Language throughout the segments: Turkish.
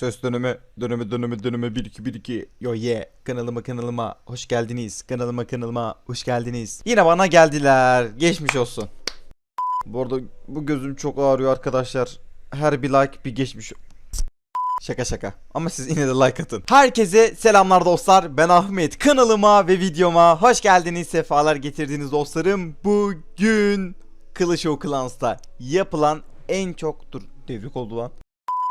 Söz dönümü, dönümü, dönümü, dönümü, 1 2 1 2. Yo ye. Kanalıma kanalıma hoş geldiniz. Kanalıma kanalıma hoş geldiniz. Yine bana geldiler. Geçmiş olsun. Bu arada bu gözüm çok ağrıyor arkadaşlar. Her bir like bir geçmiş. Şaka şaka. Ama siz yine de like atın. Herkese selamlar dostlar. Ben Ahmet. Kanalıma ve videoma hoş geldiniz. Sefalar getirdiniz dostlarım. Bugün Clash of Clans'ta yapılan en çok dur devrik oldu lan.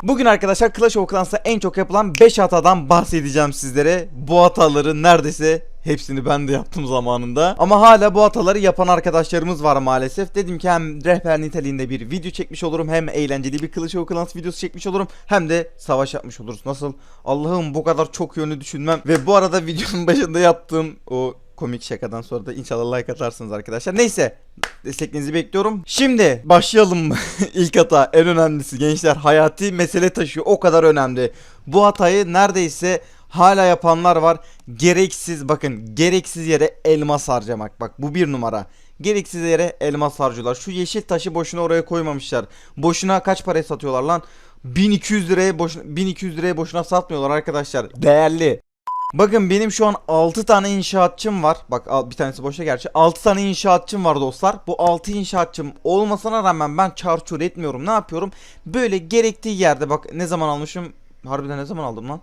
Bugün arkadaşlar Clash of Clans'ta en çok yapılan 5 hatadan bahsedeceğim sizlere. Bu hataların neredeyse hepsini ben de yaptım zamanında. Ama hala bu hataları yapan arkadaşlarımız var maalesef. Dedim ki hem rehber niteliğinde bir video çekmiş olurum hem eğlenceli bir Clash of Clans videosu çekmiş olurum hem de savaş yapmış oluruz. Nasıl? Allah'ım bu kadar çok yönlü düşünmem. Ve bu arada videonun başında yaptığım o komik şakadan sonra da inşallah like atarsınız arkadaşlar. Neyse desteklerinizi bekliyorum. Şimdi başlayalım. İlk hata en önemlisi gençler hayati mesele taşıyor. O kadar önemli. Bu hatayı neredeyse hala yapanlar var. Gereksiz bakın gereksiz yere elmas harcamak. Bak bu bir numara. Gereksiz yere elmas harcıyorlar. Şu yeşil taşı boşuna oraya koymamışlar. Boşuna kaç paraya satıyorlar lan? 1200 liraya boşuna 1200 liraya boşuna satmıyorlar arkadaşlar. Değerli. Bakın benim şu an 6 tane inşaatçım var. Bak bir tanesi boşa gerçi. 6 tane inşaatçım var dostlar. Bu 6 inşaatçım olmasına rağmen ben çarçur etmiyorum. Ne yapıyorum? Böyle gerektiği yerde bak ne zaman almışım? Harbiden ne zaman aldım lan?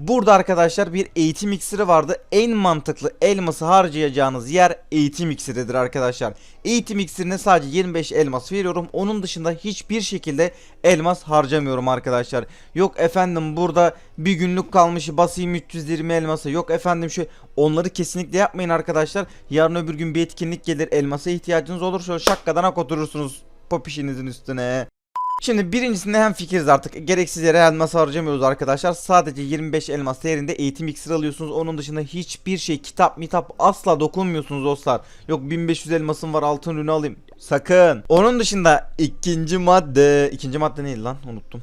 Burada arkadaşlar bir eğitim iksiri vardı. En mantıklı elması harcayacağınız yer eğitim iksiridir arkadaşlar. Eğitim iksirine sadece 25 elmas veriyorum. Onun dışında hiçbir şekilde elmas harcamıyorum arkadaşlar. Yok efendim burada bir günlük kalmış basayım 320 elması. Yok efendim şu onları kesinlikle yapmayın arkadaşlar. Yarın öbür gün bir etkinlik gelir elmasa ihtiyacınız olur. Şöyle şakkadan ak oturursunuz popişinizin üstüne. Şimdi birincisinde hem fikiriz artık. Gereksiz yere elmas harcamıyoruz arkadaşlar. Sadece 25 elmas değerinde eğitim iksiri alıyorsunuz. Onun dışında hiçbir şey kitap mitap asla dokunmuyorsunuz dostlar. Yok 1500 elmasım var altın ürünü alayım. Sakın. Onun dışında ikinci madde. ikinci madde neydi lan? Unuttum.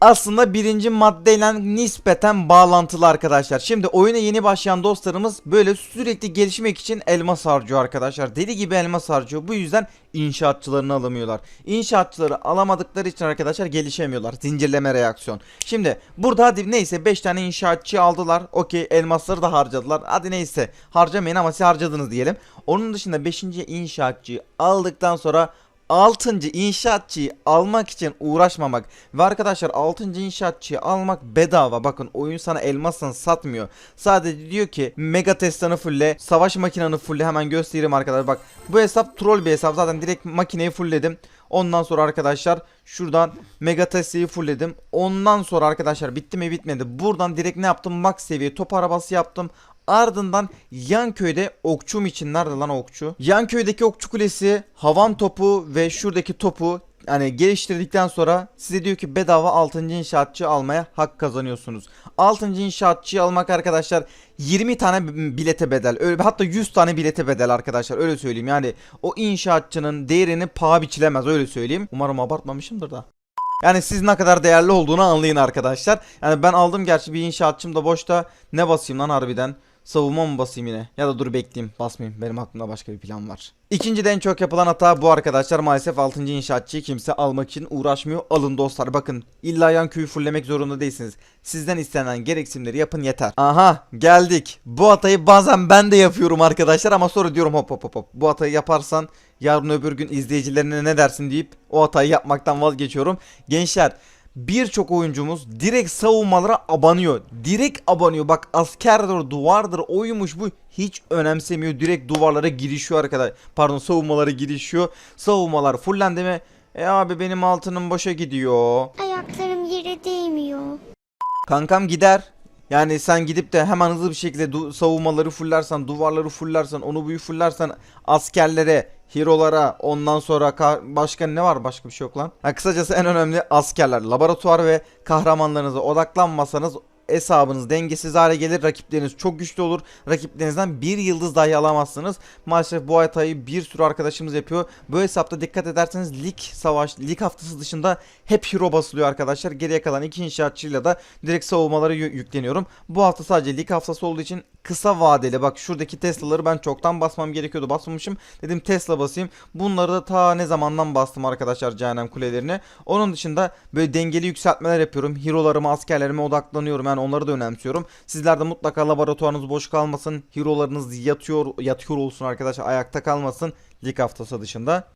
Aslında birinci maddeyle nispeten bağlantılı arkadaşlar. Şimdi oyuna yeni başlayan dostlarımız böyle sürekli gelişmek için elmas harcıyor arkadaşlar. Deli gibi elmas harcıyor. Bu yüzden inşaatçılarını alamıyorlar. İnşaatçıları alamadıkları için arkadaşlar gelişemiyorlar. Zincirleme reaksiyon. Şimdi burada hadi neyse 5 tane inşaatçı aldılar. Okey elmasları da harcadılar. Hadi neyse harcamayın ama siz harcadınız diyelim. Onun dışında 5. inşaatçıyı aldıktan sonra 6. inşaatçıyı almak için uğraşmamak ve arkadaşlar 6. inşaatçıyı almak bedava. Bakın oyun sana elmasını satmıyor. Sadece diyor ki mega testanı fulle, savaş makinanı fulle hemen göstereyim arkadaşlar. Bak bu hesap troll bir hesap. Zaten direkt makineyi fullledim. Ondan sonra arkadaşlar şuradan mega testayı fullledim. Ondan sonra arkadaşlar bitti mi bitmedi. Buradan direkt ne yaptım? Max seviye top arabası yaptım. Ardından yan köyde okçum için nerede lan okçu? Yan köydeki okçu kulesi, havan topu ve şuradaki topu yani geliştirdikten sonra size diyor ki bedava 6. inşaatçı almaya hak kazanıyorsunuz. 6. inşaatçıyı almak arkadaşlar 20 tane bilete bedel. Öyle hatta 100 tane bilete bedel arkadaşlar. Öyle söyleyeyim. Yani o inşaatçının değerini paha biçilemez öyle söyleyeyim. Umarım abartmamışımdır da. Yani siz ne kadar değerli olduğunu anlayın arkadaşlar. Yani ben aldım gerçi bir inşaatçım da boşta. Ne basayım lan harbiden? Savunma mı basayım yine? Ya da dur bekleyeyim basmayayım. Benim aklımda başka bir plan var. İkinci de en çok yapılan hata bu arkadaşlar. Maalesef 6. inşaatçıyı kimse almak için uğraşmıyor. Alın dostlar bakın. İlla yan köyü fulllemek zorunda değilsiniz. Sizden istenen gereksinimleri yapın yeter. Aha geldik. Bu hatayı bazen ben de yapıyorum arkadaşlar ama sonra diyorum hop hop hop hop. Bu hatayı yaparsan yarın öbür gün izleyicilerine ne dersin deyip o hatayı yapmaktan vazgeçiyorum. Gençler birçok oyuncumuz direkt savunmalara abanıyor. Direkt abanıyor. Bak askerdir, duvardır, oymuş bu hiç önemsemiyor. Direkt duvarlara girişiyor arkadaş. Pardon savunmalara girişiyor. Savunmalar fullendi mi? E abi benim altınım boşa gidiyor. Ayaklarım yere değmiyor. Kankam gider. Yani sen gidip de hemen hızlı bir şekilde savunmaları fullersen, duvarları fullersen, onu buyu fullersen askerlere, hero'lara, ondan sonra ka- başka ne var? Başka bir şey yok lan. Ha, kısacası en önemli askerler, laboratuvar ve kahramanlarınıza odaklanmasanız hesabınız dengesiz hale gelir. Rakipleriniz çok güçlü olur. Rakiplerinizden bir yıldız dahi alamazsınız. Maalesef bu hatayı bir sürü arkadaşımız yapıyor. Bu hesapta dikkat ederseniz lig savaş, lig haftası dışında hep hero basılıyor arkadaşlar. Geriye kalan iki inşaatçıyla da direkt savunmaları yü- yükleniyorum. Bu hafta sadece lig haftası olduğu için kısa vadeli bak şuradaki Tesla'ları ben çoktan basmam gerekiyordu basmamışım. Dedim Tesla basayım. Bunları da ta ne zamandan bastım arkadaşlar cehennem kulelerini. Onun dışında böyle dengeli yükseltmeler yapıyorum. Hero'larıma askerlerime odaklanıyorum yani onları da önemsiyorum. Sizler de mutlaka laboratuvarınız boş kalmasın. Hero'larınız yatıyor yatıyor olsun arkadaşlar ayakta kalmasın. Lig haftası dışında.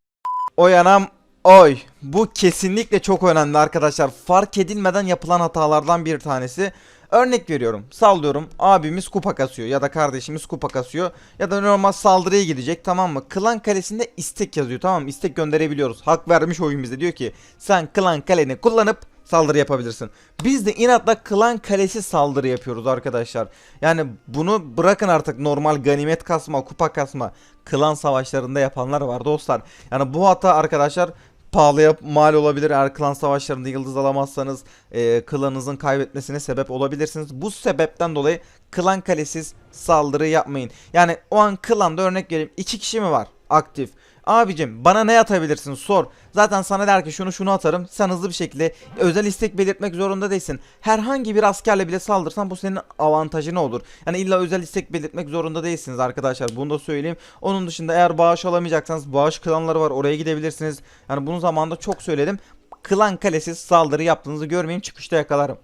Oy anam oy. Bu kesinlikle çok önemli arkadaşlar. Fark edilmeden yapılan hatalardan bir tanesi. Örnek veriyorum. Sallıyorum. Abimiz kupa kasıyor ya da kardeşimiz kupa kasıyor ya da normal saldırıya gidecek tamam mı? Klan kalesinde istek yazıyor tamam mı? İstek gönderebiliyoruz. Hak vermiş oyun bize diyor ki sen klan kaleni kullanıp saldırı yapabilirsin. Biz de inatla klan kalesi saldırı yapıyoruz arkadaşlar. Yani bunu bırakın artık normal ganimet kasma, kupa kasma. Klan savaşlarında yapanlar var dostlar. Yani bu hata arkadaşlar pahalıya mal olabilir. Eğer klan savaşlarında yıldız alamazsanız e, klanınızın kaybetmesine sebep olabilirsiniz. Bu sebepten dolayı klan kalesiz saldırı yapmayın. Yani o an klanda örnek vereyim. iki kişi mi var aktif? Abicim bana ne atabilirsin sor. Zaten sana der ki şunu şunu atarım. Sen hızlı bir şekilde özel istek belirtmek zorunda değilsin. Herhangi bir askerle bile saldırsan bu senin avantajın olur. Yani illa özel istek belirtmek zorunda değilsiniz arkadaşlar. Bunu da söyleyeyim. Onun dışında eğer bağış alamayacaksanız bağış klanları var. Oraya gidebilirsiniz. Yani bunu zamanında çok söyledim. Klan kalesiz saldırı yaptığınızı görmeyeyim çıkışta yakalarım.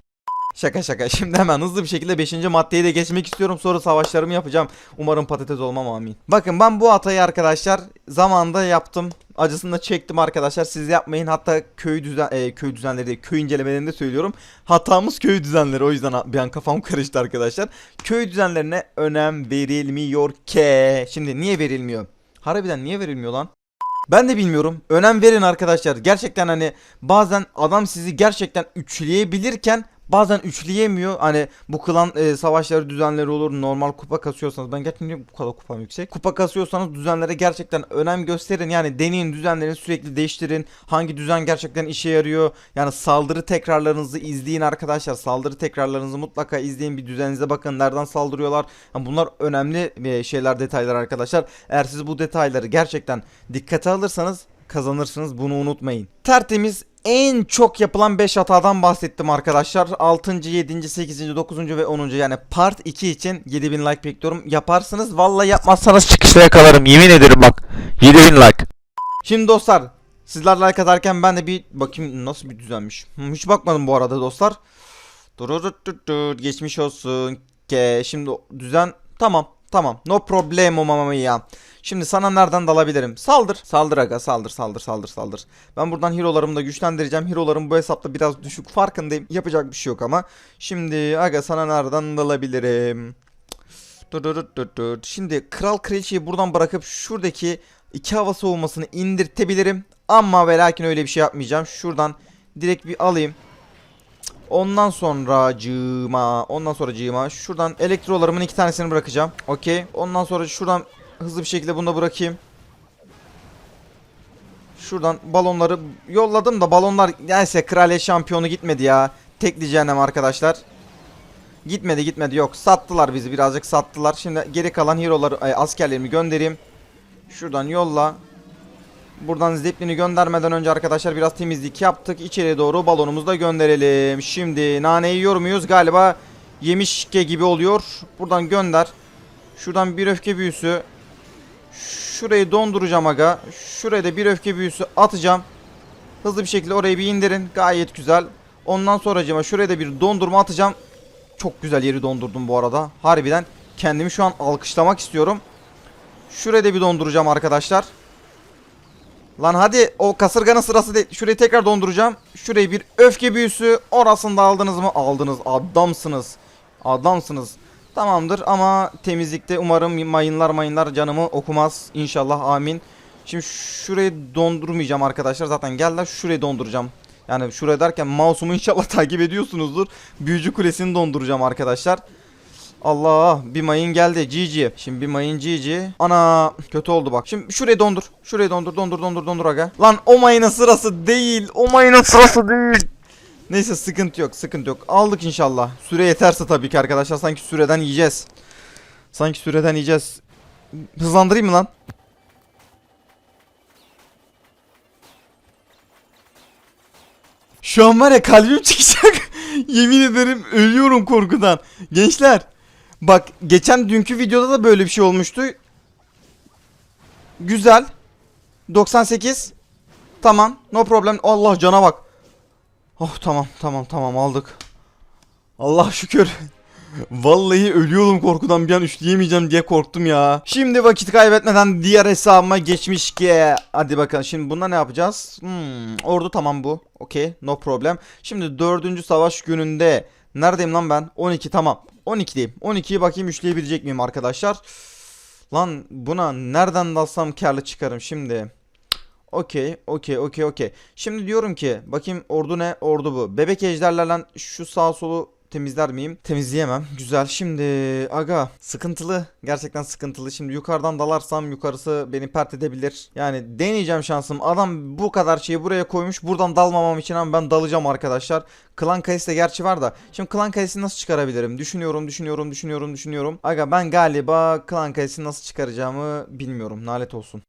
Şaka şaka. Şimdi hemen hızlı bir şekilde 5. maddeye de geçmek istiyorum. Sonra savaşlarımı yapacağım. Umarım patates olmam amin. Bakın ben bu hatayı arkadaşlar zamanında yaptım. Acısını da çektim arkadaşlar. Siz yapmayın. Hatta köy düzen e, köy düzenleri değil, köy incelemelerinde söylüyorum. Hatamız köy düzenleri. O yüzden bir an kafam karıştı arkadaşlar. Köy düzenlerine önem verilmiyor ki. Şimdi niye verilmiyor? Harbiden niye verilmiyor lan? Ben de bilmiyorum. Önem verin arkadaşlar. Gerçekten hani bazen adam sizi gerçekten üçleyebilirken bazen üçleyemiyor. Hani bu klan e, savaşları düzenleri olur. Normal kupa kasıyorsanız ben gerçekten bu kadar kupam yüksek? Kupa kasıyorsanız düzenlere gerçekten önem gösterin. Yani deneyin düzenlerini sürekli değiştirin. Hangi düzen gerçekten işe yarıyor? Yani saldırı tekrarlarınızı izleyin arkadaşlar. Saldırı tekrarlarınızı mutlaka izleyin. Bir düzeninize bakın. Nereden saldırıyorlar? Yani bunlar önemli e, şeyler, detaylar arkadaşlar. Eğer siz bu detayları gerçekten dikkate alırsanız kazanırsınız. Bunu unutmayın. Tertemiz en çok yapılan 5 hatadan bahsettim arkadaşlar. 6. 7. 8. 9. ve 10. yani part 2 için 7000 like bekliyorum. Yaparsınız. Vallahi yapmazsanız çıkışta yakalarım. Yemin ederim bak. 7000 like. Şimdi dostlar sizler like atarken ben de bir bakayım nasıl bir düzenmiş. Hmm, Hiç bakmadım bu arada dostlar. Dururututut, Geçmiş olsun. Ke şimdi düzen tamam tamam. No problemo mamma ya. Şimdi sana nereden dalabilirim? Saldır. Saldır aga saldır saldır saldır saldır. Ben buradan hero'larımı da güçlendireceğim. Hero'larım bu hesapta biraz düşük farkındayım. Yapacak bir şey yok ama. Şimdi aga sana nereden dalabilirim? Şimdi kral kraliçeyi buradan bırakıp şuradaki iki hava soğumasını indirtebilirim. Ama ve lakin öyle bir şey yapmayacağım. Şuradan direkt bir alayım. Ondan sonra cığıma, ondan sonra cığıma. Şuradan elektrolarımın iki tanesini bırakacağım. Okey. Ondan sonra şuradan hızlı bir şekilde bunu da bırakayım. Şuradan balonları yolladım da balonlar neyse kraliyet şampiyonu gitmedi ya. Tekli cehennem arkadaşlar. Gitmedi gitmedi yok. Sattılar bizi birazcık sattılar. Şimdi geri kalan hero'ları askerlerimi göndereyim. Şuradan yolla. Buradan zeplini göndermeden önce arkadaşlar biraz temizlik yaptık. İçeri doğru balonumuzu da gönderelim. Şimdi nane yiyor muyuz? Galiba yemişke gibi oluyor. Buradan gönder. Şuradan bir öfke büyüsü. Şurayı donduracağım aga. Şuraya da bir öfke büyüsü atacağım. Hızlı bir şekilde orayı bir indirin. Gayet güzel. Ondan sonra şuraya da bir dondurma atacağım. Çok güzel yeri dondurdum bu arada. Harbiden kendimi şu an alkışlamak istiyorum. Şuraya da bir donduracağım arkadaşlar. Lan hadi o kasırganın sırası değil. Şurayı tekrar donduracağım. Şurayı bir öfke büyüsü. Orasını da aldınız mı? Aldınız. Adamsınız. Adamsınız. Tamamdır ama temizlikte umarım mayınlar mayınlar canımı okumaz. İnşallah amin. Şimdi şurayı dondurmayacağım arkadaşlar. Zaten geldiler şurayı donduracağım. Yani şuraya derken mouse'umu inşallah takip ediyorsunuzdur. Büyücü kulesini donduracağım arkadaşlar. Allah bir mayın geldi GG. Şimdi bir mayın GG. Ana kötü oldu bak. Şimdi şurayı dondur. Şurayı dondur dondur dondur dondur aga. Lan o mayının sırası değil. O mayının sırası değil. Neyse sıkıntı yok sıkıntı yok. Aldık inşallah. Süre yeterse tabii ki arkadaşlar. Sanki süreden yiyeceğiz. Sanki süreden yiyeceğiz. Hızlandırayım mı lan? Şu an var ya kalbim çıkacak. Yemin ederim ölüyorum korkudan. Gençler bak geçen dünkü videoda da böyle bir şey olmuştu. Güzel. 98. Tamam. No problem. Allah cana bak. Oh tamam tamam tamam aldık. Allah şükür. Vallahi ölüyordum korkudan bir an üçleyemeyeceğim diye korktum ya. Şimdi vakit kaybetmeden diğer hesabıma geçmiş ki. Hadi bakalım şimdi bunda ne yapacağız? Hmm, ordu tamam bu. Okey no problem. Şimdi dördüncü savaş gününde. Neredeyim lan ben? 12 tamam. 12'deyim. 12'yi bakayım üçleyebilecek miyim arkadaşlar? Lan buna nereden dalsam karlı çıkarım şimdi. Okey, okey, okey, okey. Şimdi diyorum ki bakayım ordu ne? Ordu bu. Bebek ejderlerle şu sağ solu temizler miyim? Temizleyemem. Güzel. Şimdi aga sıkıntılı. Gerçekten sıkıntılı. Şimdi yukarıdan dalarsam yukarısı beni pert edebilir. Yani deneyeceğim şansım. Adam bu kadar şeyi buraya koymuş. Buradan dalmamam için ama ben dalacağım arkadaşlar. Klan kayısı da gerçi var da. Şimdi klan kayısını nasıl çıkarabilirim? Düşünüyorum, düşünüyorum, düşünüyorum, düşünüyorum. Aga ben galiba klan kayısını nasıl çıkaracağımı bilmiyorum. Nalet olsun.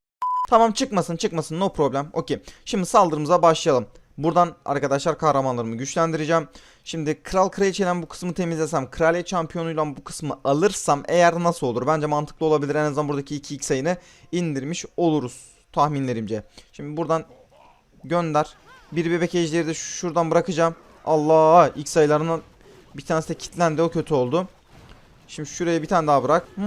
Tamam çıkmasın çıkmasın no problem. Okey. Şimdi saldırımıza başlayalım. Buradan arkadaşlar kahramanlarımı güçlendireceğim. Şimdi kral kraliçeyle bu kısmı temizlesem, kraliyet şampiyonuyla bu kısmı alırsam eğer nasıl olur? Bence mantıklı olabilir. En azından buradaki 2x sayını indirmiş oluruz tahminlerimce. Şimdi buradan gönder. Bir bebek ejderi de şuradan bırakacağım. Allah x sayılarının bir tanesi de kilitlendi o kötü oldu. Şimdi şuraya bir tane daha bırak. Hmm.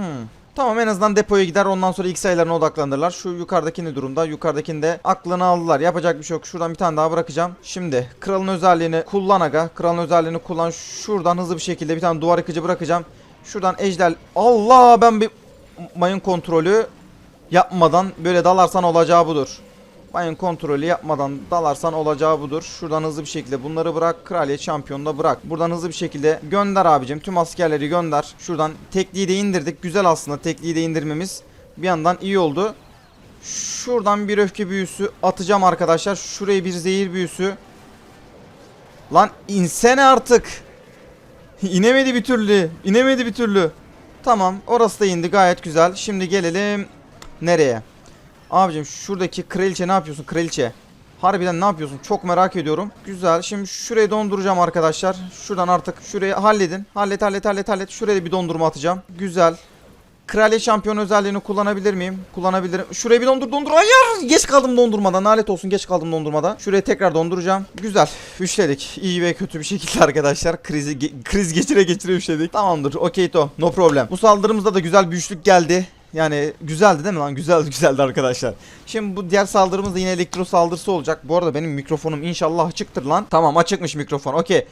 Tamam en azından depoya gider ondan sonra ilk sayılarına odaklanırlar. Şu yukarıdaki ne durumda? Yukarıdakini de aklını aldılar. Yapacak bir şey yok. Şuradan bir tane daha bırakacağım. Şimdi kralın özelliğini kullan aga. Kralın özelliğini kullan. Şuradan hızlı bir şekilde bir tane duvar yıkıcı bırakacağım. Şuradan ejder. Allah ben bir mayın kontrolü yapmadan böyle dalarsan olacağı budur. Mayın kontrolü yapmadan dalarsan olacağı budur. Şuradan hızlı bir şekilde bunları bırak. Kraliyet şampiyonu da bırak. Buradan hızlı bir şekilde gönder abicim. Tüm askerleri gönder. Şuradan tekliği de indirdik. Güzel aslında tekliği de indirmemiz. Bir yandan iyi oldu. Şuradan bir öfke büyüsü atacağım arkadaşlar. Şuraya bir zehir büyüsü. Lan insene artık. İnemedi bir türlü. İnemedi bir türlü. Tamam orası da indi gayet güzel. Şimdi gelelim nereye? Abicim şuradaki kraliçe ne yapıyorsun kraliçe? Harbiden ne yapıyorsun? Çok merak ediyorum. Güzel. Şimdi şurayı donduracağım arkadaşlar. Şuradan artık şurayı halledin. Hallet hallet hallet hallet. Şuraya bir dondurma atacağım. Güzel. Kraliyet şampiyon özelliğini kullanabilir miyim? Kullanabilirim. Şurayı bir dondur dondur. Hayır! Geç kaldım dondurmadan. Nalet olsun geç kaldım dondurmadan. Şurayı tekrar donduracağım. Güzel. Üçledik. İyi ve kötü bir şekilde arkadaşlar. Krizi ge- kriz geçire geçire üçledik. Tamamdır. Okey to. No problem. Bu saldırımızda da güzel bir üçlük geldi. Yani güzeldi değil mi lan? Güzeldi güzeldi arkadaşlar. Şimdi bu diğer saldırımız da yine elektro saldırısı olacak. Bu arada benim mikrofonum inşallah açıktır lan. Tamam açıkmış mikrofon. Okey.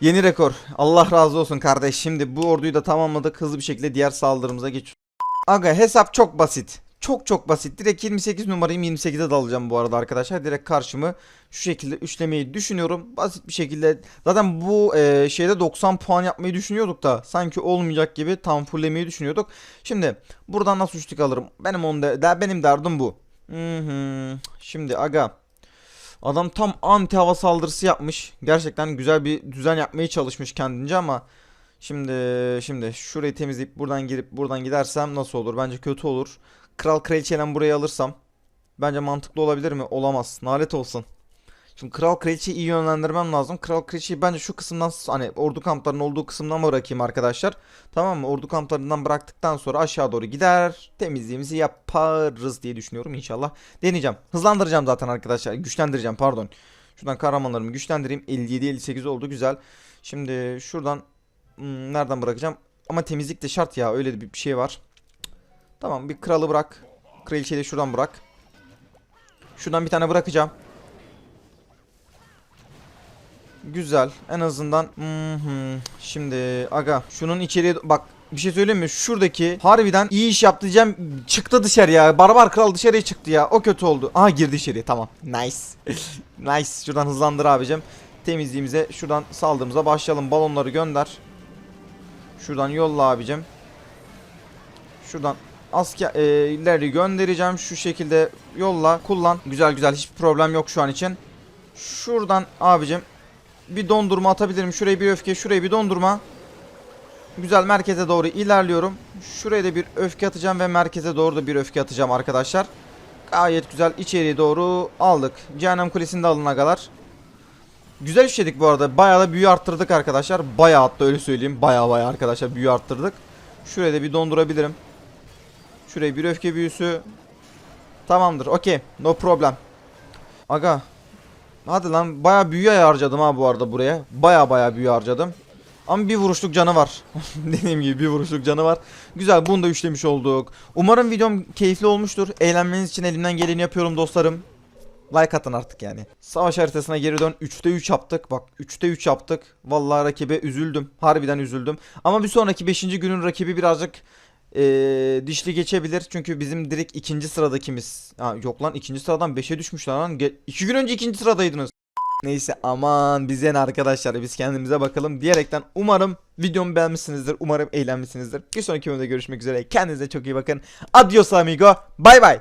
Yeni rekor. Allah razı olsun kardeş. Şimdi bu orduyu da tamamladık. Hızlı bir şekilde diğer saldırımıza geç. Aga hesap çok basit. Çok çok basit. Direkt 28 numarayı 28'e dalacağım bu arada arkadaşlar. Direkt karşımı şu şekilde üçlemeyi düşünüyorum. Basit bir şekilde. Zaten bu e, şeyde 90 puan yapmayı düşünüyorduk da sanki olmayacak gibi tam fulllemeyi düşünüyorduk. Şimdi buradan nasıl üçlük alırım? Benim onda da benim derdim bu. Hı hı. Şimdi aga Adam tam anti hava saldırısı yapmış. Gerçekten güzel bir düzen yapmaya çalışmış kendince ama şimdi şimdi şurayı temizleyip buradan girip buradan gidersem nasıl olur? Bence kötü olur. Kral kraliçeyle burayı alırsam bence mantıklı olabilir mi? Olamaz. Nalet olsun. Şimdi kral kraliçeyi iyi yönlendirmem lazım. Kral kraliçeyi bence şu kısımdan hani ordu kamplarının olduğu kısımdan bırakayım arkadaşlar. Tamam mı? Ordu kamplarından bıraktıktan sonra aşağı doğru gider. Temizliğimizi yaparız diye düşünüyorum inşallah. Deneyeceğim. Hızlandıracağım zaten arkadaşlar. Güçlendireceğim pardon. Şuradan kahramanlarımı güçlendireyim. 57 58 oldu güzel. Şimdi şuradan hmm, nereden bırakacağım? Ama temizlik de şart ya. Öyle bir şey var. Tamam bir kralı bırak. Kraliçeyi de şuradan bırak. Şuradan bir tane bırakacağım. Güzel. En azından hı. şimdi aga şunun içeriye bak bir şey söyleyeyim mi? Şuradaki harbiden iyi iş yaptı diyeceğim. Çıktı dışarıya. Barbar kral dışarıya çıktı ya. O kötü oldu. Aha girdi içeriye. Tamam. Nice. nice. Şuradan hızlandır abicim. Temizliğimize şuradan saldırımıza başlayalım. Balonları gönder. Şuradan yolla abicim. Şuradan askerleri göndereceğim. Şu şekilde yolla. Kullan. Güzel güzel. Hiçbir problem yok şu an için. Şuradan abicim bir dondurma atabilirim. Şuraya bir öfke, şuraya bir dondurma. Güzel merkeze doğru ilerliyorum. Şuraya da bir öfke atacağım ve merkeze doğru da bir öfke atacağım arkadaşlar. Gayet güzel içeriye doğru aldık. Cehennem Kulesi'ni de alın agalar. Güzel işledik bu arada. Bayağı da büyü arttırdık arkadaşlar. Bayağı hatta öyle söyleyeyim. Bayağı bayağı arkadaşlar büyü arttırdık. Şuraya da bir dondurabilirim. Şuraya bir öfke büyüsü. Tamamdır. Okey. No problem. Aga. Hadi lan bayağı büyü harcadım ha bu arada buraya. Bayağı bayağı büyü harcadım. Ama bir vuruşluk canı var. Dediğim gibi bir vuruşluk canı var. Güzel bunu da üçlemiş olduk. Umarım videom keyifli olmuştur. Eğlenmeniz için elimden geleni yapıyorum dostlarım. Like atın artık yani. Savaş haritasına geri dön. 3'te 3 yaptık. Bak 3'te 3 yaptık. Vallahi rakibe üzüldüm. Harbiden üzüldüm. Ama bir sonraki 5. günün rakibi birazcık eee, dişli geçebilir. Çünkü bizim direkt ikinci sıradakimiz. Ha, yok lan ikinci sıradan 5'e düşmüşler lan. 2 gün önce ikinci sıradaydınız. Neyse aman bize ne arkadaşlar biz kendimize bakalım diyerekten umarım videomu beğenmişsinizdir. Umarım eğlenmişsinizdir. Bir sonraki videoda görüşmek üzere. Kendinize çok iyi bakın. Adios amigo. Bay bay.